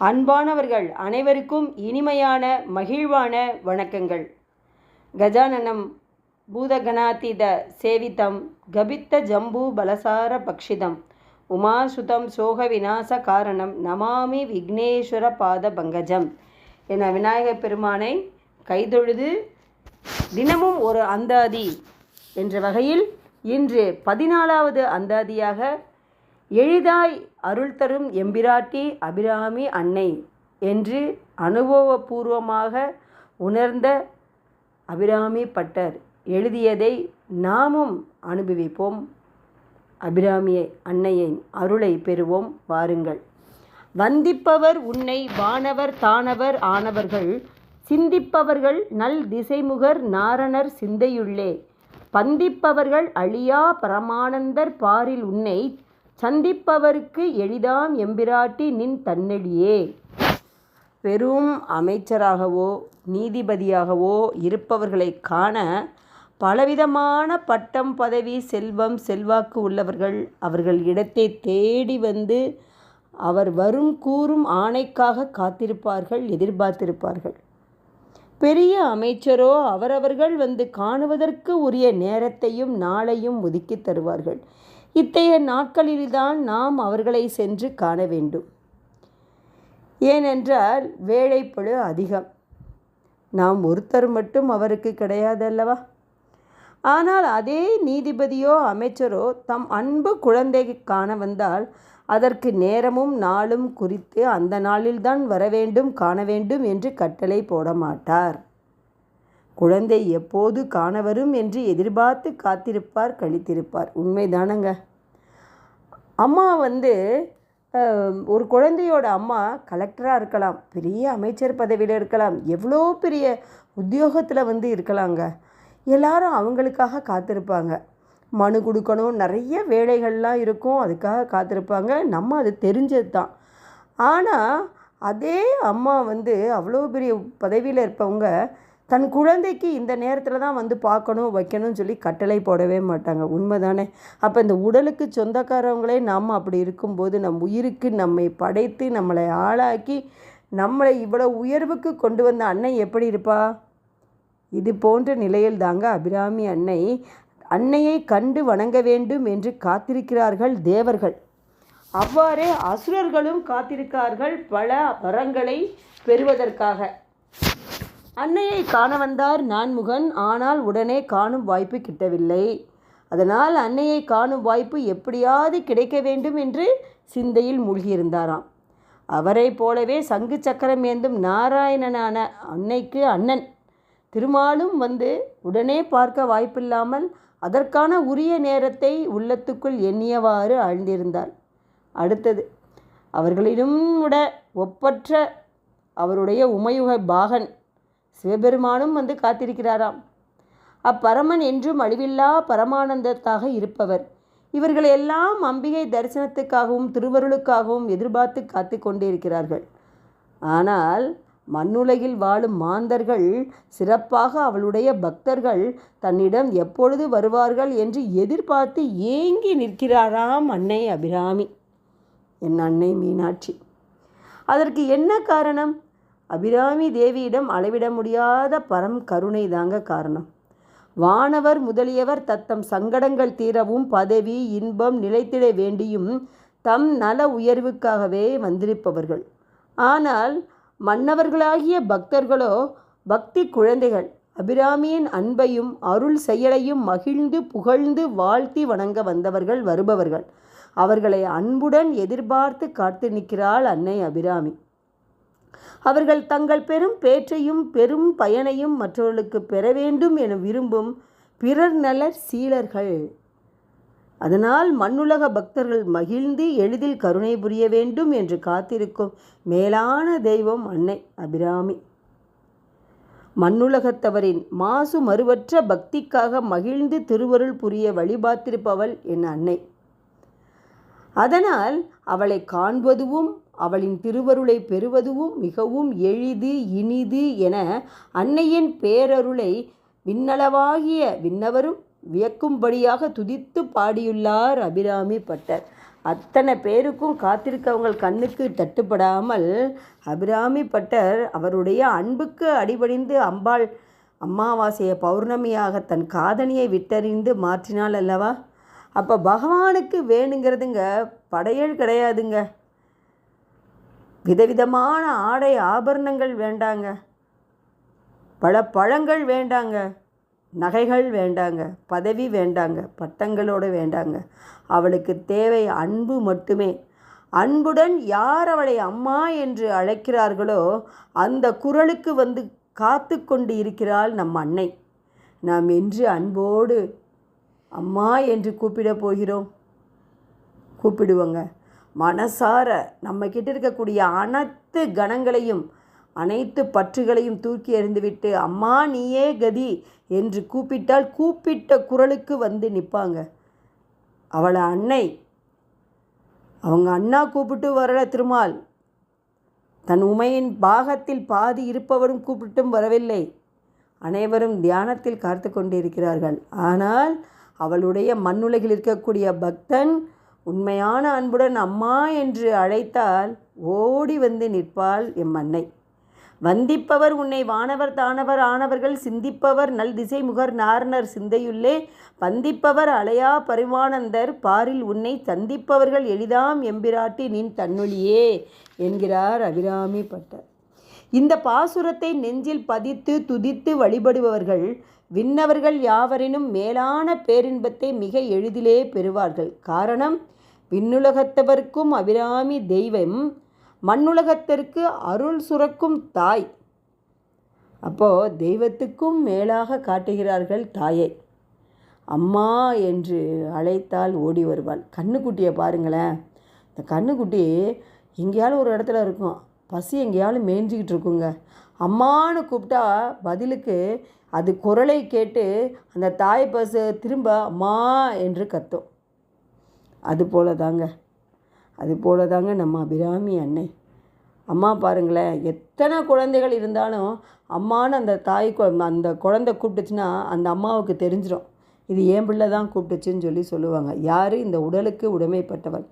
அன்பானவர்கள் அனைவருக்கும் இனிமையான மகிழ்வான வணக்கங்கள். கஜானனம் பூதகணாதீத சேவிதம் கபித்த ஜம்பு பலசார பக்ஷிதம் உமாசுதம் சோக விநாச காரணம் நமாமி விக்னேஸ்வர பாத பங்கஜம் என விநாயகப் பெருமானை கைதொழுது தினமும் ஒரு அந்தாதி என்ற வகையில் இன்று பதினாலாவது அந்தாதியாக எளிதாய் அருள் தரும் எம்பிராட்டி அபிராமி அன்னை என்று அனுபவபூர்வமாக உணர்ந்த அபிராமி பட்டர் எழுதியதை நாமும் அனுபவிப்போம். அபிராமியை அன்னையின் அருளை பெறுவோம். வாருங்கள். வந்திப்பவர் உன்னை வானவர் தானவர் ஆனவர்கள் சிந்திப்பவர்கள் நல் திசைமுகர் நாரணர் சிந்தையுள்ளே. பந்திப்பவர்கள் அழியா பரமானந்தர் பாரில் உன்னை சந்திப்பவருக்கு எளிதாம் எம்பிராட்டி நின் தன்னெடியே பெரும் அமைச்சராகவோ நீதிபதியாகவோ இருப்பவர்களை காண பலவிதமான பட்டம் பதவி செல்வம் செல்வாக்கு உள்ளவர்கள் அவர்கள் இடத்தை தேடி வந்து அவர் வரும் கூறும் ஆணைக்காக காத்திருப்பார்கள் எதிர்பார்த்திருப்பார்கள். பெரிய அமைச்சரோ அவரவர்கள் வந்து காணுவதற்கு உரிய நேரத்தையும் நாளையும் ஒதுக்கி தருவார்கள். இத்தகைய நாட்களில்தான் நாம் அவர்களை சென்று காண வேண்டும். ஏனென்றால் வேலைப்பழு அதிகம். நாம் ஒருத்தர் மட்டும் அவருக்கு கிடையாதல்லவா? ஆனால் அதே நீதிபதியோ அமைச்சரோ தம் அன்பு குழந்தைக்கு காண வந்தால் அதற்கு நேரமும் நாளும் குறித்து அந்த நாளில்தான் வர வேண்டும் காண வேண்டும் என்று கட்டளை போட மாட்டார் குழந்தை எப்போது காண வரும் என்று எதிர்பார்த்து காத்திருப்பார் கழித்திருப்பார். உண்மைதானங்க? அம்மா வந்து ஒரு குழந்தையோட அம்மா கலெக்டராக இருக்கலாம் பெரிய அமைச்சர் பதவியில் இருக்கலாம் எவ்வளோ பெரிய உத்தியோகத்தில் வந்து இருக்கலாங்க. எல்லாரும் அவங்களுக்காக காத்திருப்பாங்க. மனு கொடுக்கணும் நிறைய வேலைகள்லாம் இருக்கும் அதுக்காக காத்திருப்பாங்க. நம்ம அது தெரிஞ்சது தான். ஆனால் அதே அம்மா வந்து அவ்வளோ பெரிய பதவியில் இருப்பவங்க தன் குழந்தைக்கு இந்த நேரத்தில் தான் வந்து பார்க்கணும் வைக்கணும்னு சொல்லி கட்டளை போடவே மாட்டாங்க. உண்மை தானே அப்போ இந்த உடலுக்கு சொந்தக்காரவங்களே நாம் அப்படி இருக்கும்போது நம் உயிருக்கு நம்மை படைத்து நம்மளை ஆளாக்கி நம்மளை இவ்வளோ உயர்வுக்கு கொண்டு வந்த அன்னை எப்படி இருப்பா? இது போன்ற நிலையில் தாங்க அபிராமி அன்னை அன்னையை கண்டு வணங்க வேண்டும் என்று காத்திருக்கிறார்கள் தேவர்கள். அவ்வாறே அசுரர்களும் காத்திருக்கார்கள் பல வரங்களை பெறுவதற்காக. அன்னையை காண வந்தார் நான்முகன். ஆனால் உடனே காணும் வாய்ப்பு கிட்டவில்லை. அதனால் அன்னையை காணும் வாய்ப்பு எப்படியாவது கிடைக்க வேண்டும் என்று சிந்தையில் மூழ்கியிருந்தாராம். அவரை போலவே சங்கு சக்கரம் ஏந்தும் நாராயணனான அன்னைக்கு அண்ணன். திருமாலும் வந்து உடனே பார்க்க வாய்ப்பில்லாமல் அதற்கான உரிய நேரத்தை உள்ளத்துக்குள் எண்ணியவாறு ஆழ்ந்திருந்தார். அடுத்தது அவர்களிடம் விட ஒப்பற்ற அவருடைய உமையுக பாகன் சிவபெருமானும் வந்து காத்திருக்கிறாராம். அப்பரமன் என்றும் அழிவில்லா பரமானந்தத்தாக இருப்பவர். இவர்கள் எல்லாம் அம்பிகை தரிசனத்துக்காகவும் திருவருளுக்காகவும் எதிர்பார்த்து காத்து கொண்டிருக்கிறார்கள். ஆனால் மண்ணுலகில் வாழும் மாந்தர்கள் சிறப்பாக அவளுடைய பக்தர்கள் தன்னிடம் எப்பொழுது வருவார்கள் என்று எதிர்பார்த்து ஏங்கி நிற்கிறாராம் அன்னை அபிராமி. என் அன்னை மீனாட்சி. அதற்கு என்ன காரணம்? அபிராமி தேவியிடம் அளவிட முடியாத பரம் கருணை தாங்க காரணம். வானவர் முதலியவர் தத்தம் சங்கடங்கள் தீரவும் பதவி இன்பம் நிலைத்திட வேண்டியும் தம் நல உயர்வுக்காகவே வந்திருப்பவர்கள். ஆனால் மன்னவர்களாகிய பக்தர்களோ பக்தி குழந்தைகள் அபிராமியின் அன்பையும் அருள் செயலையும் மகிழ்ந்து புகழ்ந்து வாழ்த்தி வணங்க வந்தவர்கள் வருபவர்கள். அவர்களை அன்புடன் எதிர்பார்த்து காத்து நிற்கிறாள் அன்னை அபிராமி. அவர்கள் தங்கள் பெரும் பேற்றையும் பெரும் பயனையும் மற்றவர்களுக்கு பெற வேண்டும் என விரும்பும் பிறர் நலர் சீலர்கள். அதனால் மண்ணுலக பக்தர்கள் மகிழ்ந்து எளிதில் கருணை புரிய வேண்டும் என்று காத்திருக்கும் மேலான தெய்வம் அன்னை அபிராமி. மண்ணுலகத்தவரின் மாசு மறுவற்ற பக்திக்காக மகிழ்ந்து திருவருள் புரிய வழிபார்த்திருப்பவள் என் அன்னை. அதனால் அவளை காண்பதுவும் அவளின் திருவருளை பெறுவதுவும் மிகவும் எளிது இனிது என அன்னையின் பேரருளை விண்ணளவாகிய விண்ணவரும் வியக்கும்படியாக துதித்து பாடியுள்ளார் அபிராமி பட்டர். அத்தனை பேருக்கும் காத்திருக்கவங்கள் கண்ணுக்கு தட்டுப்படாமல் அபிராமி பட்டர் அவருடைய அன்புக்கு அடிபணிந்து அம்பாள் அமாவாசையை பௌர்ணமியாக தன் காதணியை விட்டறிந்து மாற்றினாள் அல்லவா? அப்போ பகவானுக்கு வேணுங்கிறதுங்க படையல் கிடையாதுங்க. விதவிதமான ஆடை ஆபரணங்கள் வேண்டாங்க. பல பழங்கள் வேண்டாங்க. நகைகள் வேண்டாங்க. பதவி வேண்டாங்க. பட்டங்களோடு வேண்டாங்க. அவளுக்கு தேவை அன்பு மட்டுமே. அன்புடன் யார் அவளை அம்மா என்று அழைக்கிறார்களோ அந்த குரலுக்கு வந்து காத்து கொண்டு இருக்கிறாள் நம் அன்னை. நாம் என்று அன்போடு அம்மா என்று கூப்பிட போகிறோம். கூப்பிடுவோங்க. மனசார நம்ம கிட்ட இருக்கக்கூடிய அனைத்து கணங்களையும் அனைத்து பற்றுகளையும் தூக்கி எறிந்துவிட்டு அம்மா நீயே கதி என்று கூப்பிட்டால் கூப்பிட்ட குரலுக்கு வந்து நிற்பாங்க. அவளை அன்னை அவங்க அண்ணா கூப்பிட்டு வரல திருமால். தன் உமையின் பாகத்தில் பாதி இருப்பவரும் கூப்பிட்டும் வரவில்லை. அனைவரும் தியானத்தில் காத்து கொண்டிருக்கிறார்கள். ஆனால் அவளுடைய மண்ணுலகில் இருக்கக்கூடிய பக்தன் உண்மையான அன்புடன் அம்மா என்று அழைத்தால் ஓடி வந்து நிற்பாள் எம் அன்னை வந்திப்பவர் உன்னை வானவர் தானவர் ஆனவர்கள் சிந்திப்பவர் நல் திசை முகர் நாரணர் சிந்தையுள்ளே. பந்திப்பவர் அலையா பரிமானந்தர் பாரில் உன்னை சந்திப்பவர்கள் எளிதாம் எம்பிராட்டி நின் தன்னொழியே என்கிறார் அபிராமி பட்டர். இந்த பாசுரத்தை நெஞ்சில் பதித்து துதித்து வழிபடுபவர்கள் விண்ணவர்கள் யாவரினும் மேலான பேரின்பத்தை மிக எளிதிலே பெறுவார்கள். காரணம் விண்ணுலகத்தவர்க்கும் அபிராமி தெய்வம் மண்ணுலகத்திற்கு அருள் சுரக்கும் தாய். அப்போது தெய்வத்துக்கும் மேலாக காட்டுகிறார்கள் தாயை. அம்மா என்று அழைத்தால் ஓடி வருவாள். கண்ணுக்குட்டியை பாருங்களேன். இந்த கண்ணுக்குட்டி எங்கேயாலும் ஒரு இடத்துல இருக்கும். பசி எங்கேயாலும் மேய்ஞ்சிக்கிட்டு இருக்குங்க. அம்மான்னு கூப்பிட்டா பதிலுக்கு அது குரலை கேட்டு அந்த தாய் பசு திரும்ப அம்மா என்று கத்தும். அது போல தாங்க. அது போல தாங்க நம்ம அபிராமி அன்னை அம்மா பாருங்களேன் எத்தனை குழந்தைகள் இருந்தாலும் அம்மான்னு அந்த தாய் கு- அந்த குழந்தை கூப்பிட்டுச்சுன்னா அந்த அம்மாவுக்கு தெரிஞ்சிடும் இது ஏன் பிள்ளை தான் கூப்பிட்டுச்சுன்னு சொல்லி சொல்லுவாங்க. யார்? இந்த உடலுக்கு உடைமைப்பட்டவள்.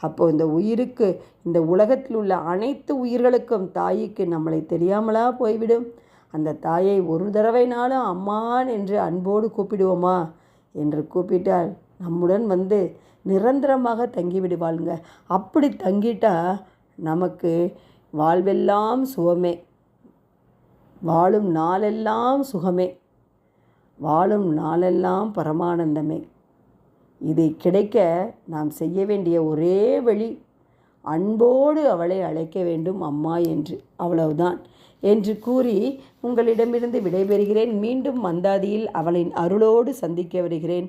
அப்போது இந்த உயிருக்கு இந்த உலகத்தில் உள்ள அனைத்து உயிர்களுக்கும் தாய்க்கு நம்மளை தெரியாமலா போய்விடும். அந்த தாயை ஒரு தடவைனாலும் அம்மான் என்று அன்போடு கூப்பிடுவோமா? என்று கூப்பிட்டால் நம்முடன் வந்து நிரந்தரமாக தங்கிவிடுவாளுங்க. அப்படி தங்கிட்டா நமக்கு வாழ்வெல்லாம் சுகமே. வாழும் நாளெல்லாம் சுகமே. வாழும் நாளெல்லாம் பரமானந்தமே. இது கிடைக்க நாம் செய்ய வேண்டிய ஒரே வழி அன்போடு அவளை அழைக்க வேண்டும் அம்மா என்று. அவ்வளவுதான் என்று கூறி உங்களிடமிருந்து விடைபெறுகிறேன். மீண்டும் மந்தாதியில் அவளின் அருளோடு சந்திக்க வருகிறேன்.